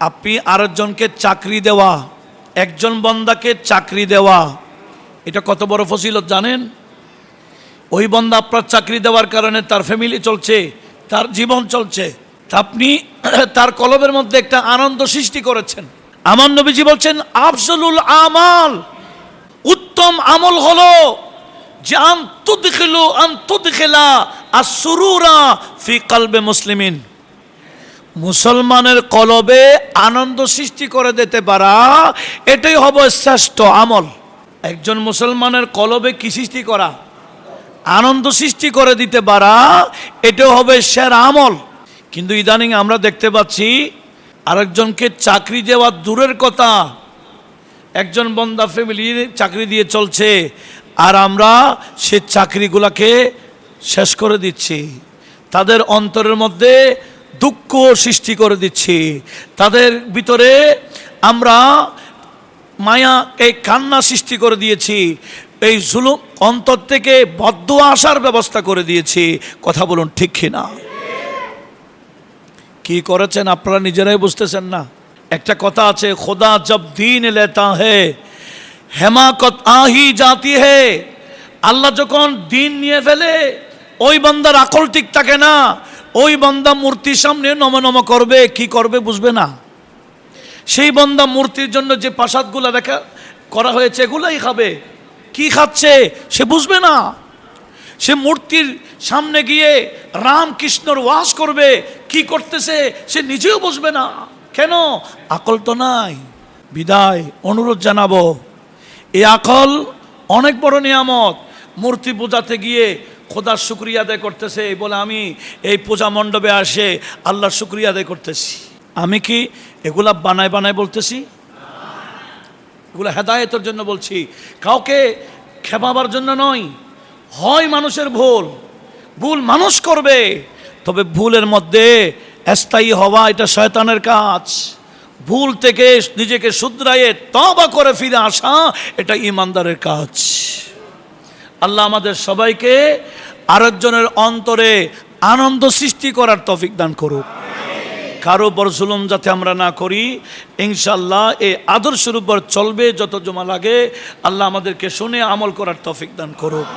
আপনি আরেকজনকে চাকরি দেওয়া, একজন বন্দাকে চাকরি দেওয়া, এটা কত বড় ফসিলত জানেন? ওই বন্দা আপনার চাকরি দেওয়ার কারণে তার ফ্যামিলি চলছে, তার জীবন চলছে আপনি তার কলবের মধ্যে একটা আনন্দ সৃষ্টি করেছেন। আমার নবীজি বলছেন, আফজলুল আমাল, উত্তম আমল হলো যে আন্তুদখিলা আসুরুরা ফি কালবে মুসলিমিন। মুসলমানের কলবে আনন্দ সৃষ্টি করে দিতে পারা, এটাই হবে শ্রেষ্ঠ আমল। একজন মুসলমানের কলবে কি সৃষ্টি করা? আনন্দ সৃষ্টি করে দিতে পারা এটাও হবে সেরা আমল। কিন্তু ইদানিং আমরা দেখতে পাচ্ছি, আরেকজনকে চাকরি দেওয়া দূরের কথা। একজন বন্দা ফ্যামিলি চাকরি দিয়ে চলছে, আর আমরা সে চাকরিগুলাকে শেষ করে দিচ্ছি। তাদের অন্তরের মধ্যে দুঃখ সৃষ্টি করে দিচ্ছি। তাদের ভিতরে আমরা মায়া, এই কান্না সৃষ্টি করে দিয়েছি। এই জুলুম অন্তর থেকে বদ্ধ আসার ব্যবস্থা করে দিয়েছি। কথা বলুন, ঠিক কিনা কি করেছেন আপনারা নিজেরাই বুঝতেছেন না? একটা কথা আছে, খোদা জব দিন লেতা হে, হেমাকত আহি জাতি হে। আল্লাহ যখন দিন নিয়ে ফেলে, ওই বান্দার আকল ঠিক থাকে না। ওই বান্দা মূর্তির সামনে নম নম করবে, কি করবে বুঝবে না। সেই বন্দা মূর্তির জন্য যে প্রাসাদগুলো দেখা, করা হয়েছে, এগুলাই খাবে। কি খাচ্ছে, সে বুঝবে না। সে মূর্তির সামনে গিয়ে রাম কৃষ্ণর ওয়াজ করবে, কি করতেছে, সে নিজেও বুঝবে না। কেন? আকল তো নাই। বিদায়, অনুরোধ জানাব। এই আকল অনেক বড় নিয়ামত। মূর্তি পূজাতে গিয়ে খোদার শুক্রিয়া আদায় করতেছে, এই বলে আমি এই পূজা মণ্ডপে আসে আল্লাহর শুক্রিয়া আদায় করতেছি। আমি কি এগুলা বানায় বানায় বলতেছি? এগুলো হেদায়েতের জন্য বলছি। কাউকে খেপাবার জন্য নয়, হয় মানুষের ভুল ভুল মানুষ করবে, তবে ভুলের মধ্যে স্থায়ী হওয়া এটা শয়তানের কাজ। ভুল থেকে নিজেকে শুধরাইয়ে তবা করে ফিরে আসা এটা ইমানদারের কাজ। আল্লাহ আমাদের সবাইকে আরেকজনের অন্তরে আনন্দ সৃষ্টি করার তফিক দান করুক। কারও উপর জুলুম যাতে আমরা না করি ইনশাল্লাহ এ আদর্শের উপর চলবে, যত জমা লাগে, আল্লাহ আমাদেরকে শুনে আমল করার তফিক দান করুক।